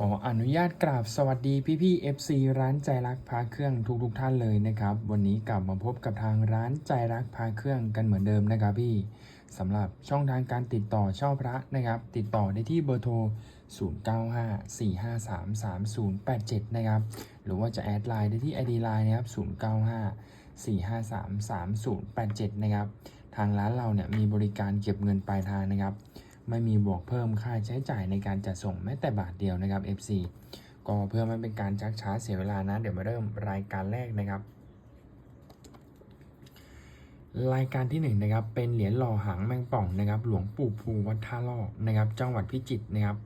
ขออนุญาตกราบสวัสดีพี่พี่ FC ร้านใจรักพาเครื่องทุกทุกท่านเลยนะครับ วันนี้กลับมาพบกับทางร้านใจรักพาเครื่องกันเหมือนเดิมนะครับพี่สำหรับช่องทางการติดต่อเช่าพระนะครับ ติดต่อได้ที่เบอร์โทร 0954533087 นะครับ หรือว่าจะแอดไลน์ได้ที่ ID Line นะครับ 0954533087 นะครับ ทางร้านเราเนี่ยมีบริการเก็บเงินปลายทางนะครับ ไม่มีบวกเพิ่มค่าใช้จ่ายในการจัดส่งแม้แต่บาทเดียวนะครับ FC ก็เพื่อไม่เป็นการชักช้าเสียเวลานะ เดี๋ยวมาเริ่มรายการแรกนะครับ รายการที่หนึ่งนะครับเป็นเหรียญหล่อหางแมงป่องนะครับ หลวงปู่ภูวัดท่าล่อนะครับ จังหวัดพิจิตรนะครับ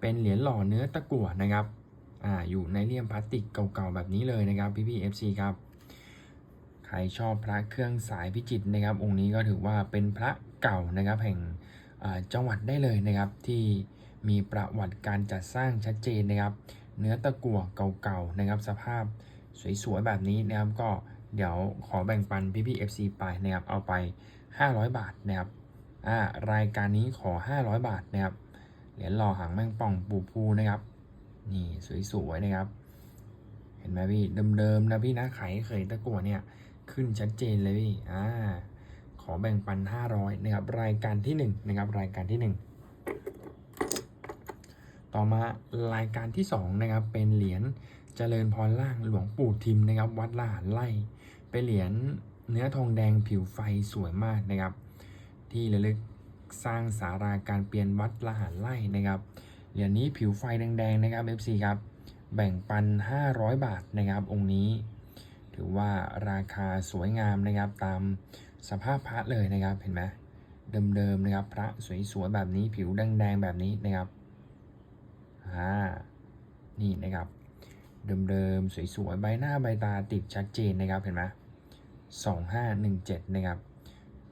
เป็นเหรียญหล่อเนื้อตะกั่วนะครับอ่าอยู่ในเลี่ยมพลาสติกเก่าๆแบบนี้เลยนะครับพี่พี่ FC ครับใครชอบพระเครื่องสายพิจิตรนะครับ องค์นี้ก็ถือว่าเป็นพระเก่านะครับแห่ง จังหวัดได้เลยนะครับ ที่มีประวัติการจัดสร้างชัดเจนนะครับ เนื้อตะกั่วเก่าๆนะครับ สภาพสวยๆแบบนี้นะครับ ก็เดี๋ยวขอแบ่งปันพี่พี่ๆ FC ไปนะครับ เอาไป 500 บาทนะครับอ่ารายการนี้ขอ 500 บาทนะครับเหรียญหล่อหางแมงป่องปูพูนะครับ นี่สวยๆนะครับ เห็นไหมพี่เดิมๆนะพี่นะไขเคยตะกั่วเนี่ยขึ้นชัดเจนเลยพี่อ่า อแบ่งปัน 500นะครับรายการที่1นะครับรายการที่ 1 ต่อมารายการที่2นะครับเป็นเหรียญเจริญพรล่างหลวงปู่ทิมนะครับวัดละหารไล่เป็นเหรียญเนื้อทองแดงผิวไฟสวยมากนะครับ ที่ระลึกสร้างสาราการเปลี่ยนวัดละหารไล่นะครับเหรียญนี้ผิวไฟแดงๆนะครับ FC ครับแบ่งปัน 500 บาทนะครับองค์นี้ ถือว่าราคาสวยงามนะครับตาม สภาพพระเลยนะครับเห็นไหมเดิมๆนะครับพระสวยๆแบบนี้ผิวแดงๆแบบนี้นะครับอ่านี่นะครับเดิมๆสวยๆใบหน้าใบตาติดชัดเจนนะครับเห็นไหมสองห้าหนึ่งเจ็ดนะครับ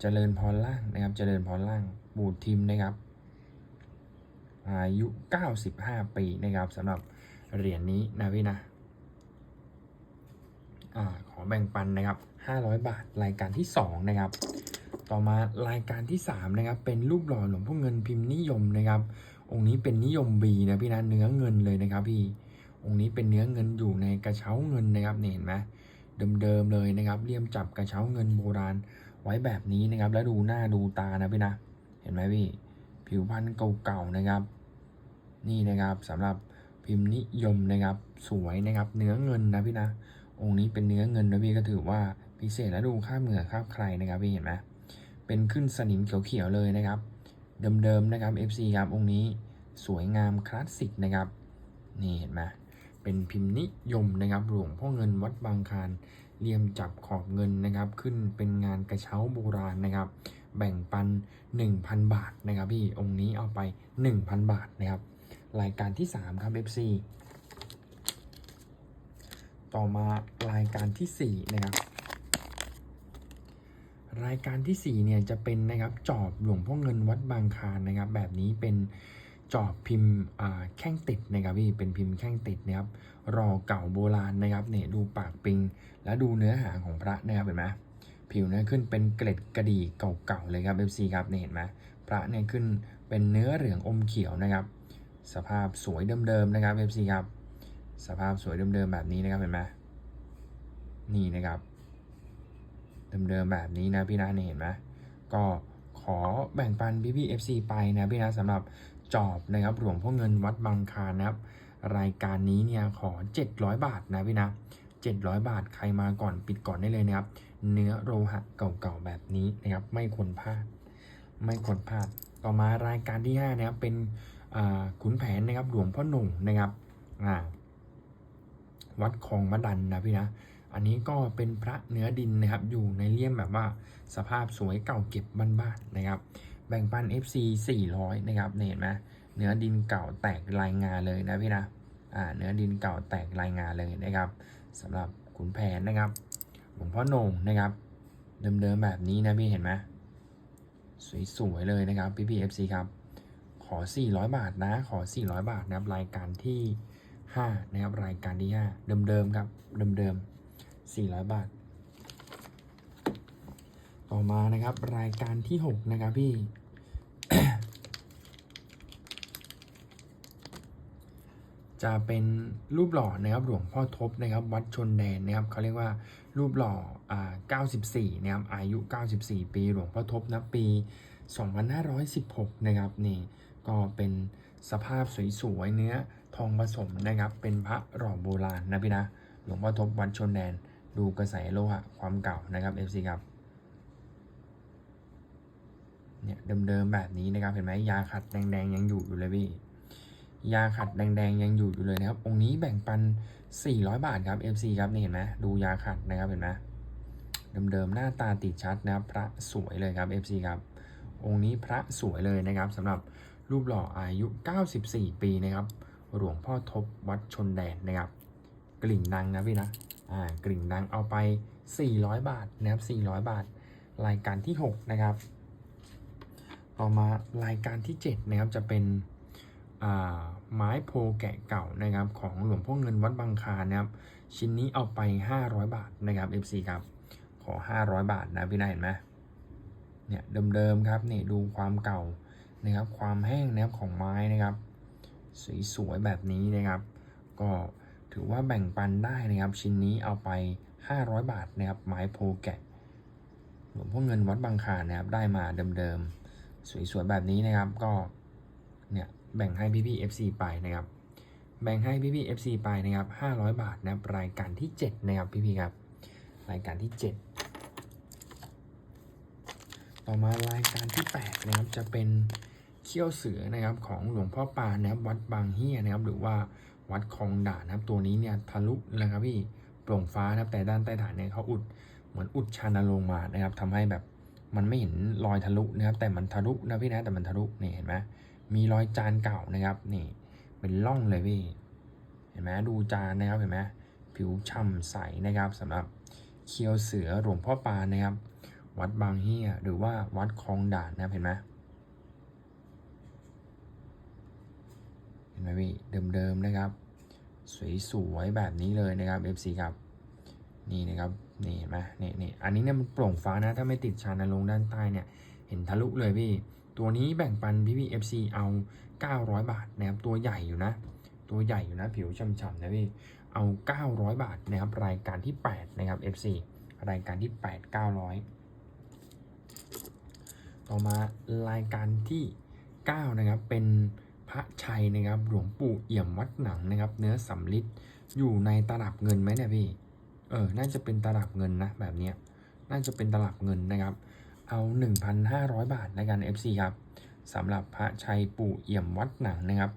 เจริญพรล่างนะครับเจริญพรล่างบูดทิมนะครับอายุ 95 ปีนะครับสำหรับเหรียญนี้นะพี่นะ อขอแบ่งปันนะครับ 500 บาทรายการที่ 2 นะครับ ต่อมารายการที่ 3 นะครับ เป็นรูปหล่อหลวงพ่อเงินพิมพ์นิยมนะครับ องค์นี้เป็นนิยมบีนะพี่นะเนื้อเงินเลยนะครับพี่ องค์นี้เป็นเนื้อเงินอยู่ในกระเช้าเงินนะครับเนี่ยเห็นไหมเดิมๆเลยนะครับเลี่ยมจับกระเช้าเงินโบราณไว้แบบนี้นะครับ แล้วดูหน้าดูตานะพี่นะ เห็นไหมพี่ ผิวพรรณเก่าๆนะครับ นี่นะครับสำหรับพิมพ์นิยมนะครับ สวยนะครับ เนื้อเงินนะพี่นะ องค์นี้เป็นเนื้อเงินนะพี่ก็ถือว่าพิเศษและดูค่าเหงื่อค่าใครนะครับพี่เห็นไหมเป็นขึ้นสนิมเขียวๆเลยนะครับ เดิมๆนะครับ FC ครับองค์นี้สวยงามคลาสสิกนะครับ นี่เห็นไหมเป็นพิมพ์นิยมนะครับหลวงพ่อเงินวัดบางคารเลี่ยมจับขอบเงินนะครับ ขึ้นเป็นงานกระเช้าโบราณนะครับ แบ่งปัน 1,000 บาทนะครับพี่องค์นี้เอาไป 1,000 บาทนะครับ รายการที่ 3 ครับ FC ต่อมารายการทีสี่4นะครับรายการทีสี่4เนี่ยจะเป็นนะครับจอบหลวงพ่อเงินวัดบางคารนะครับ แบบนี้เป็นจอบพิมพ์แข้งติดนะครับพี่เป็นพิมพ์แข้งติดนะครับรอเก่าโบราณนะครับเนี่ยดูปากปิง แล้วดูเนื้อหาของพระนะครับเห็นไหมผิวเนี่ยขึ้นเป็นเกล็ดกระดี่เก่าๆเลยครับ FC ครับเนี่ยเห็นไหมพระเนี่ยขึ้นเป็นเนื้อเหลืองอมเขียวนะครับ สภาพสวยเดิมๆนะครับ FC ครับ สภาพสวยเดิมๆแบบนี้นะครับเห็นไหมนี่นะครับเดิมๆแบบนี้นะพี่นะเนี่ยเห็นไหมก็ขอแบ่งปันพี่พี่ๆ FC ไปนะพี่นะสำหรับจอบนะครับหลวงพ่อเงินวัดบางคานะครับ รายการนี้เนี่ยขอ 700 บาทนะพี่นะ 700 บาทใครมาก่อนปิดก่อนได้เลยนะครับ เนื้อโลหะเก่าๆแบบนี้นะครับ ไม่ควรพลาด ไม่ควรพลาด ต่อมารายการที่5นะครับเป็นขุนแผนนะครับหลวงพ่อหนุ่มนะครับอ่า วัดคลองมะดันนะพี่นะ อันนี้ก็เป็นพระเนื้อดินนะครับ อยู่ในเลี่ยมแบบว่าสภาพสวยเก่าเก็บบ้านๆนะครับ แบ่งปัน FC 400 นะครับเห็นไหมเนื้อดินเก่าแตกรายงานเลยนะพี่นะ อ่า เนื้อดินเก่าแตกรายงานเลยนะครับสำหรับขุนแผนนะครับ หลวงพ่อโหน่งนะครับ เดิมๆแบบนี้นะพี่เห็นไหมสวยๆเลยนะครับพี่พีเอฟซีครับ ขอ 400 บาทนะ ขอ 400 บาทนะครับ รายการที่ 5นะครับรายการที่ 5 เดิมๆครับ เดิมๆ400 บาท ต่อมานะครับรายการที่ 6 นะครับพี่จะเป็นรูปหล่อนะครับหลวงพ่อทบนะครับ วัดชนแดนนะครับเขาเรียกว่ารูปหล่ออ่า94นะครับอายุ 94 ปีหลวงพ่อทบนะปี 2516 นะครับนี่ก็เป็นสภาพสวยๆเนื้อ ทองผสมนะครับ เป็นพระหล่อโบราณนะพี่นะหลวงพ่อทบวัดชนแดน ดูกระแสโลหะความเก่านะครับ FC ครับเนี่ยเดิมๆแบบนี้นะครับเห็นไหมยาขัดแดงๆยังอยู่อยู่เลยพี่ยาขัดแดงๆยังอยู่อยู่เลยนะครับ องค์นี้แบ่งปัน 400 บาทครับ FC ครับนี่เห็นไหมดูยาขัดนะครับเห็นไหมเดิมๆหน้าตาติดชัดนะครับพระสวยเลยครับ FC ครับ องค์นี้พระสวยเลยนะครับสำหรับรูปหล่ออายุ 94 ปีนะครับ หลวงพ่อทบวัดชนแดนนะครับ กลิ่งดังนะพี่นะอ่ากลิ่งดังเอาไป 400 บาทนะครับ400 บาท รายการที่ 6 นะครับ ต่อมารายการที่ 7 นะครับจะเป็นไม้โพแกะเก่านะครับของหลวงพ่อเงินวัดบางคานนะครับ ชิ้นนี้เอาไป 500 บาทนะครับ FC ครับขอ 500 บาทนะพี่นายเห็นไหมเนี่ยเดิมๆครับนี่ดูความเก่านะครับความแห้งนะครับของไม้นะครับ สวยๆแบบนี้นะครับ ก็ถือว่าแบ่งปันได้นะครับ ชิ้นนี้เอาไป 500 บาทนะครับ ไม้โพแกะหลวงพ่อเงินวัดบางคลานนะครับ ได้มาเดิมๆสวยๆแบบนี้นะครับ ก็เนี่ยแบ่งให้พี่ๆ FC ไปนะครับ แบ่งให้พี่ๆ FC ไปนะครับ 500 บาทนะครับรายการที่ 7 นะครับพี่ๆครับ รายการที่ 7 ต่อมารายการที่ 8 นะครับจะเป็น เขี้ยวเสือนะครับของหลวงพ่อปานนะครับวัดบางเฮียนะครับหรือว่าวัดคลองด่านนะครับตัวนี้เนี่ยทะลุนะครับพี่โปร่งฟ้านะครับแต่ด้านใต้ฐานเนี่ยเขาอุดเหมือนอุดชานลงมานะครับทำให้แบบมันไม่เห็นรอยทะลุนะครับแต่มันทะลุนะพี่นะแต่มันทะลุนี่เห็นไหมมีรอยจานเก่านะครับนี่เป็นร่องเลยพี่เห็นไหมดูจานนะครับเห็นไหมผิวฉ่ำใสนะครับสำหรับเคียวเสือหลวงพ่อปานนะครับ วัดบางเฮียหรือว่าวัดคลองด่านนะครับเห็นไหมเห็ นไหมพี่เดิมๆนะครับ สวยๆแบบนี้เลยนะครับ FC ครับนี่นะครับนี่เห็นไหมนี่นี่อันนี้เนี่ยมันโปร่งฟ้านะถ้าไม่ติดชานลงด้านใต้เนี่ย เห็นทะลุเลยพี่ ตัวนี้แบ่งปันพี่พี่ FC เอา 900 บาทนะครับตัวใหญ่อยู่นะ ตัวใหญ่อยู่นะผิวฉ่ำๆนะพี่เอา 900 บาทนะครับรายการที่ 8 นะครับ FC รายการที่ 8 900 ต่อมารายการที่ 9 นะครับเป็น พระชัยนะครับ หลวงปู่เอี่ยมวัดหนังนะครับ เนื้อสำลิดอยู่ในตลับเงินไหมเนี่ยพี่ เออ น่าจะเป็นตลับเงินนะแบบเนี้ย น่าจะเป็นตลับเงินนะครับ เอา 1,500 บาทในการ FC ครับสำหรับพระชัยปู่เอี่ยมวัดหนังนะครับ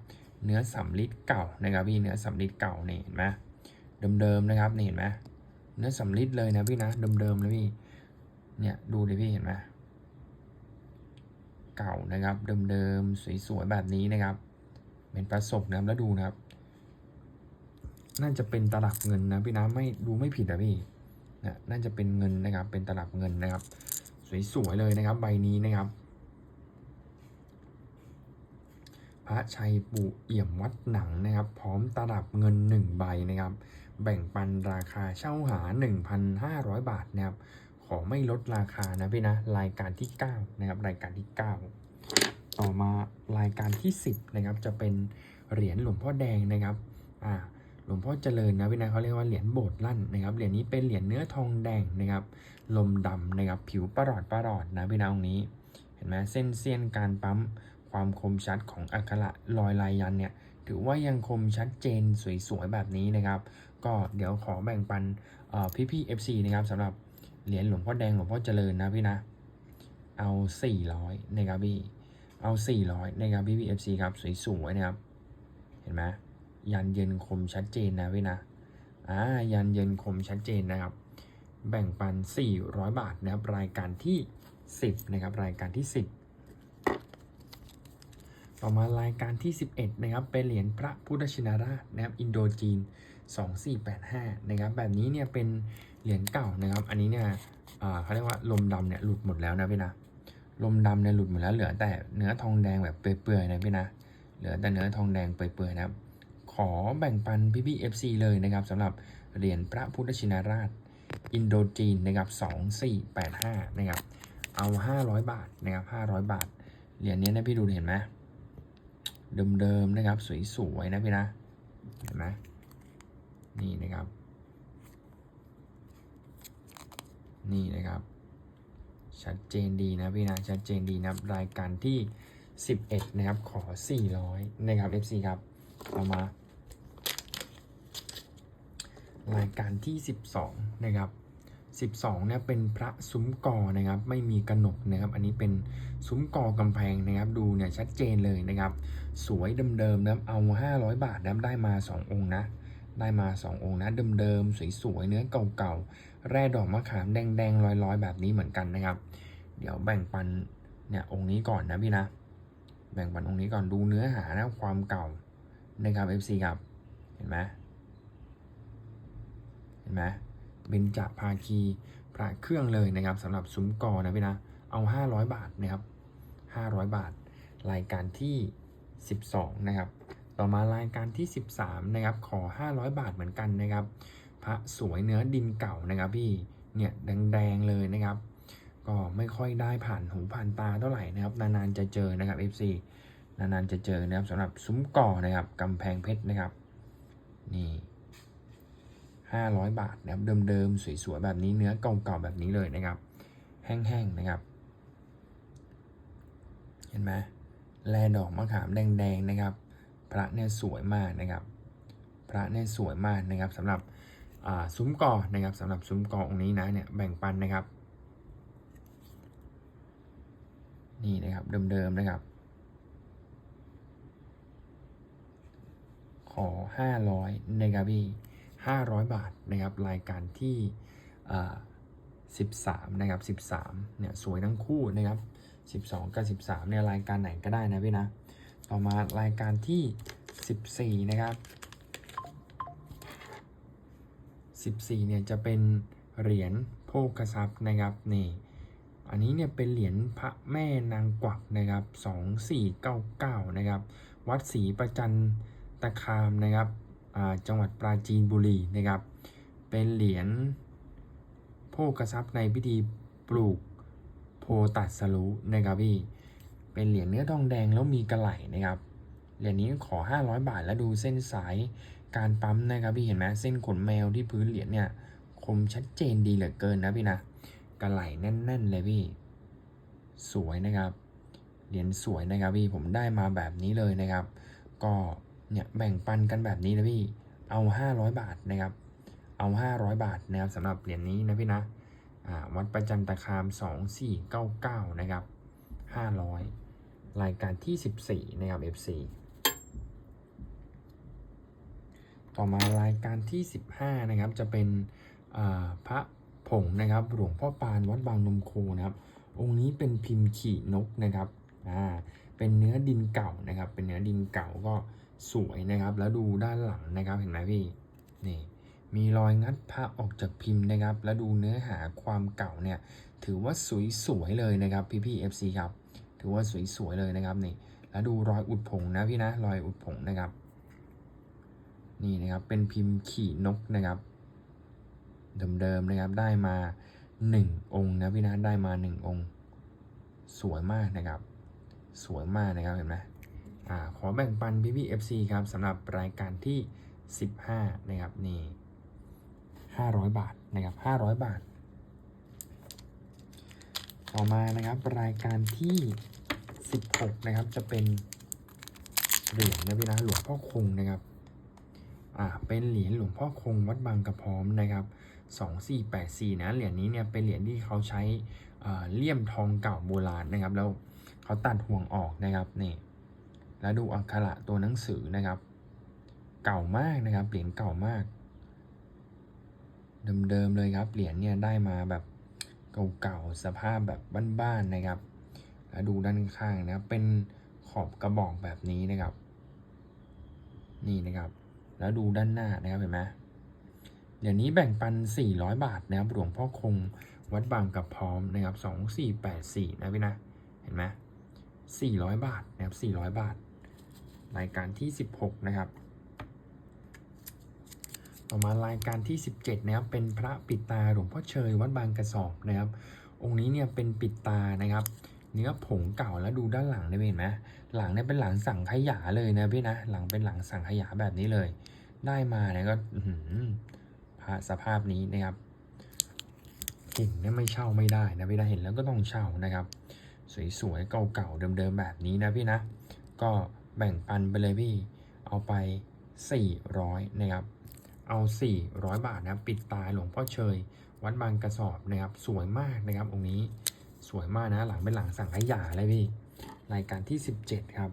เนื้อสำลิดเก่านะครับพี่ เนื้อสำลิดเก่าเนี่ยเห็นไหมเดิมๆนะครับนี่เห็นไหมเนื้อสำลิดเลยนะพี่นะ เดิมๆเลยพี่ เนี่ยดูดิพี่เห็นไหม เก่านะครับ เดิมๆสวยๆแบบนี้นะครับ เป็นประสบนะครับแล้วดูนะครับ น่าจะเป็นตลับเงินนะพี่นะไม่ดูไม่ผิดนะพี่นะน่าจะเป็นเงินนะครับ เป็นตลับเงินนะครับ สวยๆเลยนะครับ ใบนี้นะครับ พระชัยปู่เอี่ยมวัดหนังนะครับ พร้อมตลับเงิน1ใบนะครับ แบ่งปันราคาเช่าหา 1,500 บาทนะครับขอไม่ลดราคานะพี่นะ รายการที่ 9 นะครับ รายการที่ 9 ต่อมารายการที่ 10นะครับจะเป็นเหรียญหลวงพ่อแดงนะครับอ่าหลวงพ่อเจริญนะพี่นะเขาเรียกว่าเหรียญโบสถ์ลั่นนะครับเหรียญนี้เป็นเหรียญเนื้อทองแดงนะครับลมดำนะครับผิวประหลอดประหลอดนะพี่นะตรงนี้ เห็นไหมเส้นเสี้ยนการปั๊มความคมชัดของอักขระรอยลายยันเนี่ยถือว่ายังคมชัดเจนสวยๆแบบนี้นะครับ ก็เดี๋ยวขอแบ่งปันพี่พี่ๆ FC นะครับสำหรับเหรียญหลวงพ่อแดงหลวงพ่อเจริญนะพี่นะ เอา 400นะครับพี่ เอา 400 นะครับพี่พี่ FC ครับ สวยๆนะครับ เห็นไหมยันเย็นคมชัดเจนนะพี่นะ อ่า ยันเย็นคมชัดเจนนะครับ แบ่งปัน 400 บาทนะครับ รายการที่ 10 นะครับ รายการที่ 10 ต่อมารายการที่ 11 นะครับ เป็นเหรียญพระพุทธชินราชนะครับ อินโดจีน 2485 นะครับ แบบนี้เนี่ยเป็นเหรียญเก่านะครับ อันนี้เนี่ยเขาเรียกว่าลมดำเนี่ยหลุดหมดแล้วนะพี่นะ ลมดำเนี่ยหลุดหมดแล้วเหลือแต่เนื้อทองแดงแบบเปื่อยๆนะพี่นะ เหลือแต่เนื้อทองแดงเปื่อยๆนะครับ ขอแบ่งปันพี่พี่ FC เลยนะครับสำหรับเหรียญพระพุทธชินราช อินโดจีนนะครับ2485นะครับเอา500บาทนะครับ500บาท เหรียญนี้นะพี่ดูเห็นไหมเดิมๆนะครับสวยๆนะพี่นะเห็นไหมนี่นะครับ นี่นะครับ ชัดเจนดีนะพี่นะชัดเจนดีนะรายการที่ 11 นะครับ ขอ 400 นะครับ FC ครับต่อมารายการที่ 12 นะครับ 12เนี่ยเป็นพระซุ้มกอนะครับ ไม่มีกระหนกนะครับ อันนี้เป็นซุ้มกอกำแพงนะครับ ดูเนี่ยชัดเจนเลยนะครับ สวยเดิมๆนะครับเอา 500 บาทนะครับได้มา 2 องค์นะ ได้มา 2 องค์นะเดิมๆสวยๆเนื้อเก่าๆแร่ดอกมะขามแดงๆลอยๆ แบบนี้เหมือนกันนะครับ เดี๋ยวแบ่งปันเนี่ยองค์นี้ก่อนนะพี่นะ แบ่งปันองค์นี้ก่อนดูเนื้อหานะความเก่านะครับ FC ครับเห็นไหมเห็นไหมเบญจภาคีพระเครื่องเลยนะครับสำหรับซุ้มกอนะพี่นะเอา 500 บาทนะครับ 500 บาท รายการที่ 12 นะครับ ต่อมารายการที่ 13นะครับขอ 500 บาทเหมือนกันนะครับ พระสวยเนื้อดินเก่านะครับพี่เนี่ยแดงๆเลยนะครับ ก็ไม่ค่อยได้ผ่านหูผ่านตาเท่าไหร่นะครับ นานๆจะเจอนะครับ FC นานๆจะเจอนะครับสำหรับซุ้มก่อนะครับกำแพงเพชรนะครับนี่ห้าร้อยบาทนะครับเดิมๆสวยๆแบบนี้เนื้อเก่าๆแบบนี้เลยนะครับ แห้งๆนะครับ เห็นไหมแลดอกมะขามแดงๆนะครับ พระเนี่ยสวยมากนะครับ พระเนี่ยสวยมากนะครับสำหรับซุ้มกอนะครับสำหรับซุ้มกอองค์นี้นะเนี่ยแบ่งปันนะครับ นี่นะครับเดิมๆนะครับ ขอ 500นะครับพี่500 บาทนะครับรายการที่อ่า13นะครับ13เนี่ยสวยทั้งคู่นะครับ 12 กับ 13เนี่ยรายการไหนก็ได้นะพี่นะ ต่อมารายการที่ 14 นะครับ 14 เนี่ยจะเป็นเหรียญโภคทรัพย์นะครับนี่อันนี้เนี่ยเป็นเหรียญพระแม่นางกวักนะครับ 2499 นะครับ วัดศรีประจันตคามนะครับจังหวัดปราจีนบุรีนะครับ เป็นเหรียญโภคทรัพย์ในพิธีปลูกโพตัดสรุนะครับพี่ เป็นเหรียญเนื้อทองแดงแล้วมีกระไหลนะครับเหรียญนี้ขอ 500 บาทแล้วดูเส้นสายการปั๊มนะครับพี่เห็นไหมเส้นขนแมวที่พื้นเหรียญเนี่ยคมชัดเจนดีเหลือเกินนะพี่นะกระไหลแน่น ๆ เลยพี่ สวยนะครับเหรียญสวยนะครับพี่ผมได้มาแบบนี้เลยนะครับ ก็เนี่ยแบ่งปันกันแบบนี้นะพี่เอา 500 บาทนะครับ เอา 500 บาทนะครับสำหรับเหรียญนี้นะพี่นะวัดประจันตคาม 2499 นะครับ 500 รายการที่ 14 นะครับ FC ต่อมารายการที่ 15 นะครับ จะเป็นพระผงนะครับ หลวงพ่อปานวัดบางนมโคนะครับ องค์นี้เป็นพิมพ์ขี่นกนะครับอ่าเป็นเนื้อดินเก่านะครับ เป็นเนื้อดินเก่าก็สวยนะครับ แล้วดูด้านหลังนะครับ เห็นไหมพี่ นี่ มีรอยงัดพระออกจากพิมพ์นะครับ แล้วดูเนื้อหาความเก่าเนี่ย ถือว่าสวยๆเลยนะครับพี่พี่ FC ครับ ถือว่าสวยๆเลยนะครับนี่แล้วดูรอยอุดผงนะพี่นะรอยอุดผงนะครับ นี่นะครับเป็นพิมพ์ขี่นกนะครับเดิมๆนะครับได้มา 1 องค์นะพี่นะได้มา 1 องค์ สวยมากนะครับ สวยมากนะครับเห็นไหมอ่าขอแบ่งปันพี่พี่ FC ครับสำหรับรายการที่ 15 นะครับนี่500 บาทนะครับ500 บาท ต่อมานะครับ รายการที่ 16 นะครับ จะเป็นเหรียญนะพี่นะหลวงพ่อคงนะครับอ่าเป็นเหรียญหลวงพ่อคงวัดบางกระพร้อมนะครับ 2484 นะเหรียญนี้เนี่ยเป็นเหรียญที่เขาใช้อ่าเลี่ยมทองเก่าโบราณนะครับ แล้วเขาตัดห่วงออกนะครับนี่แล้วดูอักขระตัวหนังสือนะครับ เก่ามากนะครับเหรียญเก่ามาก เดิมๆเลยครับเหรียญเนี่ยได้มาแบบ เก่าๆสภาพแบบบ้านๆนะครับ แล้วดูด้านข้างนะครับเป็นขอบกระบอกแบบนี้นะครับ นี่นะครับ แล้วดูด้านหน้านะครับเห็นไหมเดี๋ยวนี้แบ่งปัน 400 บาทนะครับหลวงพ่อคงวัดบางกับพร้อมนะครับ 2484 นะพี่นะ เห็นไหม400 บาทนะครับ400 บาท รายการที่ 16 นะครับ ต่อมารายการที่ 17นะครับเป็นพระปิดตาหลวงพ่อเชยวัดบางกระสอบนะครับ องค์นี้เนี่ยเป็นปิดตานะครับ เนื้อผงเก่าแล้วดูด้านหลังได้เห็นไหมหลังเนี่ยเป็นหลังสั่งขยาเลยนะพี่นะหลังเป็นหลังสั่งขยาแบบนี้เลย ได้มาเนี่ยก็พระสภาพนี้นะครับเห็นเนี่ยไม่เช่าไม่ได้นะพี่นะเห็นแล้วก็ต้องเช่านะครับ สวยๆเก่าๆเดิมๆแบบนี้นะพี่นะ ก็แบ่งปันไปเลยพี่เอาไป 400นะครับ เอา 400 บาทนะปิดตาหลวงพ่อเชย วัดบางกระสอบนะครับสวยมากนะครับองค์นี้สวยมากนะหลังเป็นหลังสั่งขยาเลยพี่รายการที่ 17 ครับ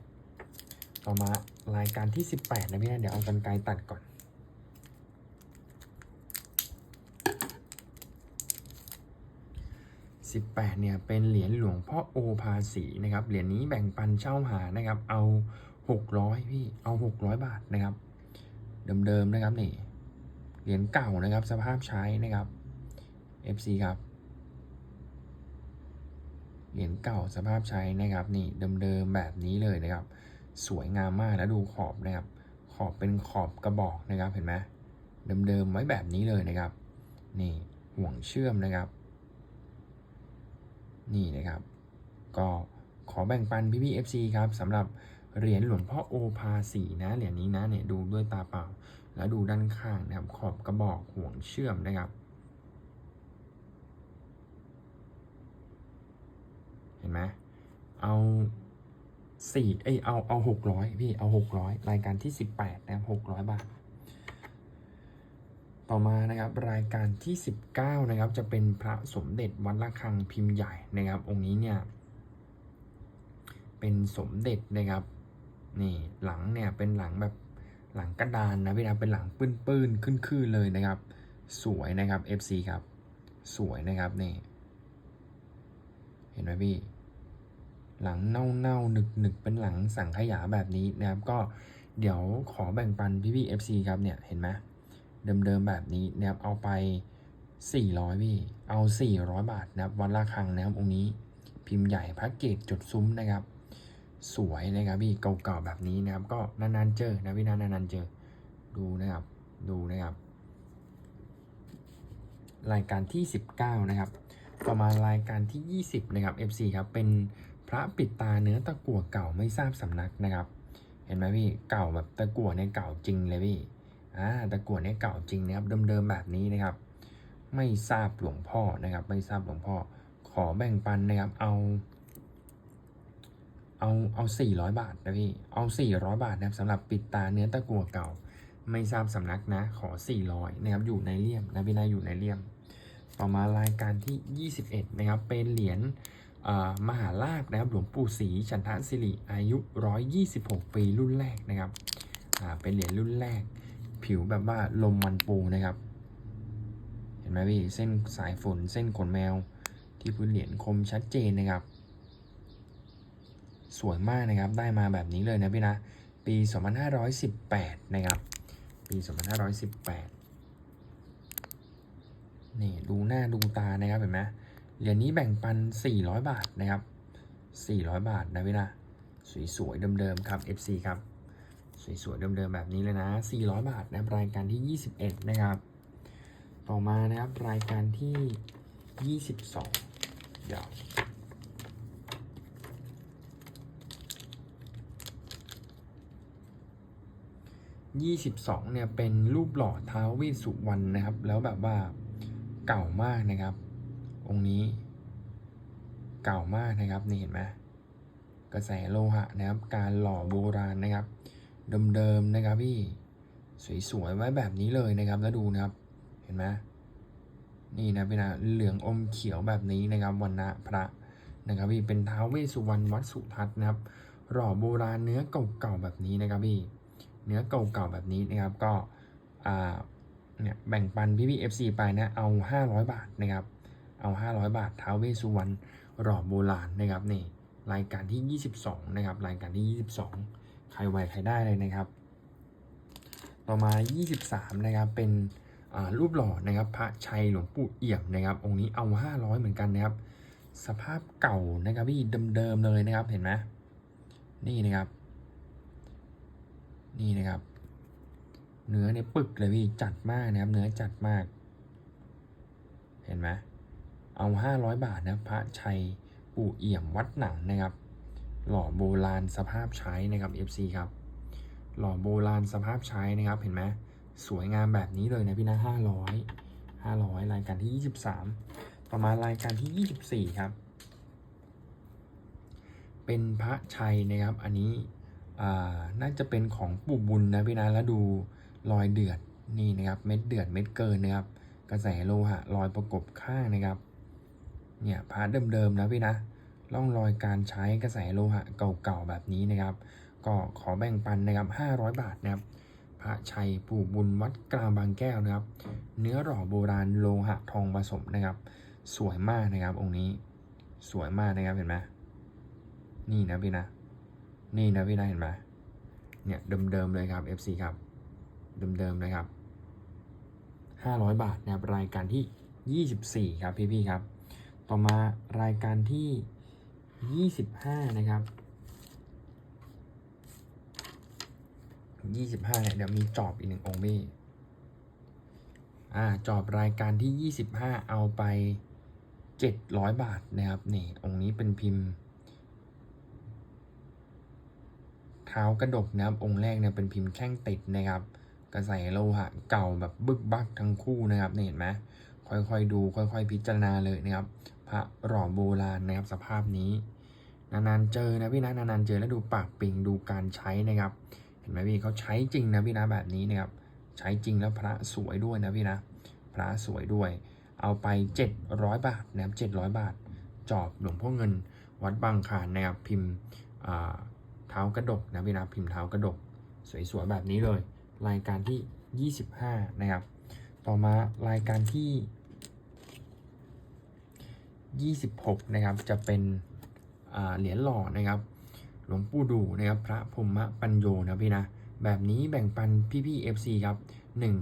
ต่อมารายการที่ 18 นะพี่นะเดี๋ยวเอากันไกรตัดก่อน18เนี่ยเป็นเหรียญหลวงพ่อโอภาสีนะครับเหรียญนี้แบ่งปันเช่าหานะครับเอา 600 พี่เอา 600 บาทนะครับ เดิมๆนะครับนี่ เหรียญเก่านะครับ สภาพใช้นะครับ FC ครับ เหรียญเก่าสภาพใช้นะครับนี่เดิมๆแบบนี้เลยนะครับ สวยงามมากแล้วดูขอบนะครับ ขอบเป็นขอบกระบอกนะครับเห็นไหมเดิมๆไว้แบบนี้เลยนะครับ นี่ห่วงเชื่อมนะครับ นี่นะครับ ก็ขอแบ่งปันพี่พี่เอฟซีครับสำหรับเหรียญหลวงพ่อโอภาสีนะเหรียญนี้นะเนี่ยดูด้วยตาเปล่า แล้วดูด้านข้างนะครับ ขอบกระบอกห่วงเชื่อมนะครับ เห็นไหมเอาสี่เอ้ยเอาเอาหกร้อยพี่เอาหกร้อยรายการที่สิบแปดนะครับหกร้อยบาท ต่อมานะครับรายการที่19นะครับ จะเป็นพระสมเด็จวัดระฆังพิมพ์ใหญ่นะครับ องค์นี้เนี่ย เป็นสมเด็จนะครับนี่หลังเนี่ยเป็นหลังแบบ หลังกระดานนะพี่นะเป็นหลังปื้นๆขึ้นๆเลยนะครับ สวยนะครับ FC ครับ สวยนะครับนี่เห็นไหมพี่หลังเน่าเน่าหนึกหนึกเป็นหลังสังขยาแบบนี้นะครับ ก็เดี๋ยวขอแบ่งปันพี่พี่ FC ครับเนี่ยเห็นไหมเดิมๆแบบนี้นะครับเอาไป 400พี่เอา 400 บาทนะครับวันละครั้งนะครับองค์นี้พิมพ์ใหญ่พ็กเกจจุดซุ้มนะครับ สวยนะครับพี่เก่าๆแบบนี้นะครับ ก็นานๆเจอนะพี่นะนานๆเจอ ดูนะครับ ดูนะครับ รายการที่ 19 นะครับต่อมารายการที่ 20 นะครับ FC ครับเป็นพระปิดตาเนื้อตะกั่วเก่าไม่ทราบสำนักนะครับ เห็นไหมพี่เก่าแบบตะกั่วเนี่ยเก่าจริงเลยพี่อ่าตะกั่วเนี่ยเก่าจริงนะครับเดิมๆแบบนี้นะครับ ไม่ทราบหลวงพ่อนะครับ ไม่ทราบหลวงพ่อขอแบ่งปันนะครับ เอา เอาเอาสี่ร้อยบาทนะพี่ เอาสี่ร้อยบาทนะครับสำหรับปิดตาเนื้อตะกั่วเก่า ไม่ทราบสำนักนะ ขอสี่ร้อยนะครับ อยู่ในเลี่ยมนะพี่นายอยู่ในเลี่ยม ต่อมารายการที่ 21 นะครับ เป็นเหรียญมหาลาภนะครับ หลวงปู่ศรีฉันทะสิริ อายุ 126 ปี รุ่นแรกนะครับ เป็นเหรียญรุ่นแรก ผิวแบบว่าลมมันปูนะครับ เห็นไหมพี่ เส้นสายฝน เส้นขนแมว ที่พื้นเหรียญคมชัดเจนนะครับ สวยมากนะครับ ได้มาแบบนี้เลยนะพี่นะ ปี 2518 นะครับ ปี 2518 นี่ดูหน้าดูตานะครับเห็นไหมเหรียญนี้แบ่งปัน 400 บาทนะครับ 400 บาทนะพี่นะ สวยๆเดิมๆครับ FC ครับ สวยๆเดิมๆแบบนี้เลยนะ 400 บาทนะครับรายการที่ 21 นะครับ ต่อมานะครับรายการที่ 22เดี๋ยว 22 เนี่ยเป็นรูปหล่อท้าวเวิสุวรรณนะครับ แล้วแบบว่าเก่ามากนะครับ องค์นี้ เก่ามากนะครับนี่เห็นไหมกระแสโลหะนะครับ การหล่อโบราณนะครับเดิมๆนะครับพี่สวยๆไว้แบบนี้เลยนะครับ แล้วดูนะครับ เห็นไหมนี่นะพี่นะเหลืองอมเขียวแบบนี้นะครับวันนะพระนะครับพี่เป็นท้าวเวสสุวรรณวัดสุทัศน์นะครับหล่อโบราณเนื้อเก่าๆแบบนี้นะครับพี่ เนื้อเก่าๆแบบนี้นะครับก็เนี่ยแบ่งปันพี่พี่เอฟซีไปนะเอา 500 บาทนะครับเอา 500 บาทท้าวเวสุวรรณหล่อโบราณนะครับนี่รายการที่ 22นะครับรายการที่ 22 ใครไหวใครได้เลยนะครับ ต่อมา 23นะครับเป็นรูปหล่อนะครับพระชัยหลวงปู่เอี่ยมนะครับ องค์นี้เอา 500 เหมือนกันนะครับ สภาพเก่านะครับพี่เดิมๆเลยนะครับเห็นไหมนี่นะครับ นี่นะครับ เนื้อเนี่ยปึกเลยพี่จัดมากนะครับ เนื้อจัดมาก เห็นไหมเอา500บาทนะพระชัยปู่เอี่ยมวัดหนังนะครับ หล่อโบราณสภาพใช้นะครับ FC ครับ หล่อโบราณสภาพใช้นะครับ เห็นไหมสวยงามแบบนี้เลยนะพี่นะห้าร้อยห้าร้อยรายการที่ยี่สิบสามต่อมารายการที่ยี่สิบสี่ครับ เป็นพระชัยนะครับ อันนี้ น่าจะเป็นของปู่บุญนะพี่นะแล้วดูรอยเดือดนี่นะครับ เม็ดเดือดเม็ดเกินนะครับ กระแสโลหะรอยประกบข้างนะครับ เนี่ยพาร์ทเดิมๆนะพี่นะร่องรอยการใช้กระแสโลหะเก่าๆแบบนี้นะครับ ก็ขอแบ่งปันนะครับ 500 บาทนะครับ พระชัยปู่บุญวัดกลางบางแก้วนะครับ เนื้อหล่อโบราณโลหะทองผสมนะครับ สวยมากนะครับองค์นี้ สวยมากนะครับเห็นไหมนี่นะพี่นะ นี่นะพี่นะเห็นไหมเนี่ยเดิมๆเลยครับ FC ครับเดิมๆเลยครับ500 บาทนะครับรายการที่ 24 ครับพี่ๆครับ ต่อมารายการที่ 25 นะครับ 25เนี่ยเดี๋ยวมีจอบอีกหนึ่งองค์พี่อ่าจอบรายการที่ 25 เอาไป 700 บาทนะครับนี่องค์นี้เป็นพิมพ์ เท้ากระดกนะครับองค์แรกเนี่ยเป็นพิมพ์แข้งติดนะครับกระแสโลหะเก่าแบบบึกบักทั้งคู่นะครับนี่เห็นไหมค่อยๆดูค่อยๆ พิจารณาเลยนะครับ พระหล่อโบราณนะครับสภาพนี้ นานๆเจอนะพี่นะนานๆเจอแล้วดูปากปิงดูการใช้นะครับ เห็นไหมพี่เขาใช้จริงนะพี่นะแบบนี้นะครับ ใช้จริงแล้วพระสวยด้วยนะพี่นะ พระสวยด้วย เอาไป 700 บาทนะครับ700 บาท จอบหลวงพ่อเงิน วัดบางขานนะครับพิมพ์อ่า ท้ากระดกนะพี่นะพิมพ์เท้ากระดก สวยๆแบบนี้เลย รายการที่ 25 นะครับ ต่อมารายการที่ 26 นะครับ จะเป็นเหรียญหล่อนะครับ หลวงปู่ดูนะครับ พระพรหมปัญโยนะพี่นะ แบบนี้แบ่งปันพี่ๆ FC ครับ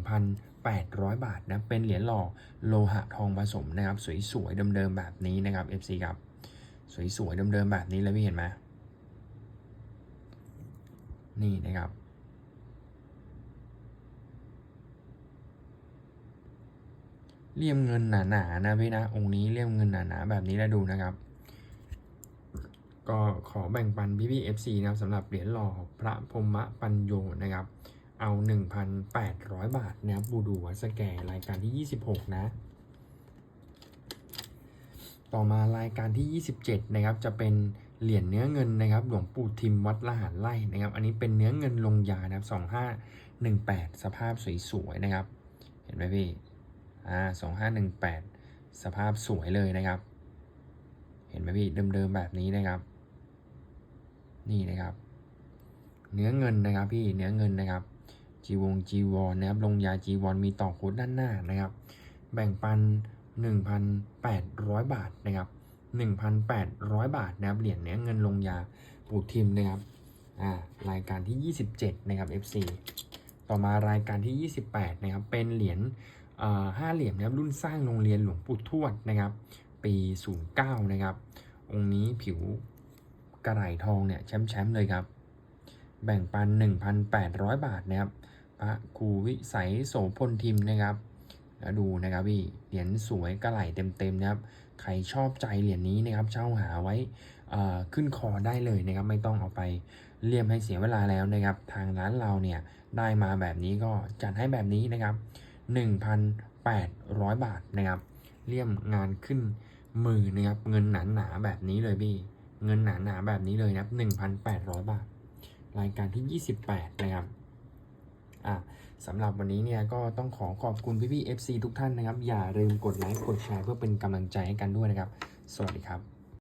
1,800 บาทนะ เป็นเหรียญหล่อโลหะทองผสมนะครับ สวยๆ เดิมๆ แบบนี้นะครับ FC ครับ สวยๆ เดิมๆ แบบนี้เลยพี่เห็นไหม นี่นะครับ เลี่ยมเงินหนาๆนะพี่นะ องค์นี้เลี่ยมเงินหนาๆแบบนี้แล้วดูนะครับ ก็ขอแบ่งปันพี่พี่ FC นะครับสำหรับเหรียญหล่อพระพรหมปัญโยนะครับ เอา 1,800 บาทนะครับบูดูวัสแกรายการที่ 26 นะ ต่อมารายการที่ 27 นะครับ จะเป็นเหรียญเนื้อเงินนะครับหลวงปู่ทิมวัดละหารไร่นะครับ อันนี้เป็นเนื้อเงินลงยานะครับ2518 สภาพสวยๆนะครับ เห็นไหมพี่อ่า2518 สภาพสวยเลยนะครับ เห็นไหมพี่เดิมๆแบบนี้นะครับ นี่นะครับ เนื้อเงินนะครับพี่เนื้อเงินนะครับจีวงจีวรนะครับลงยาจีวรมีต่อโค้ดด้านหน้านะครับ แบ่งปัน 1,800 บาทนะครับ 1,800 บาทนะครับเหรียญเนื้อเงินลงยาปูทิมนะครับอ่ารายการที่ 27 นะครับ FC ต่อมารายการที่ 28 นะครับ เป็นเหรียญอ่าห้าเหลี่ยมนะครับรุ่นสร้างโรงเรียนหลวงปู่ทวดนะครับ ปี 09 นะครับ องค์นี้ผิวกระไหลทองเนี่ยแชมป์ๆเลยครับ แบ่งปัน 1,800 บาทนะครับพระครูวิสัยโสพลทิมนะครับ แล้วดูนะครับพี่เหรียญสวยกระไหลเต็มๆนะครับ ใครชอบใจเหรียญนี้นะครับ เช่าหาไว้ขึ้นคอได้เลยนะครับ ไม่ต้องเอาไปเลี่ยมให้เสียเวลาแล้วนะครับ ทางร้านเราเนี่ยได้มาแบบนี้ก็จัดให้แบบนี้นะครับ 1,800 บาทนะครับ เลี่ยมงานขึ้นมือนะครับ เงินหนาๆแบบนี้เลยพี่ เงินหนาๆแบบนี้เลยนะครับ1,800 บาท รายการที่ 28 นะครับ อะ สำหรับวันนี้เนี่ยก็ต้องขอขอบคุณพี่ๆ FC ทุกท่านนะครับ อย่าลืมกดไลค์กดแชร์เพื่อเป็นกำลังใจให้กันด้วยนะครับ สวัสดีครับ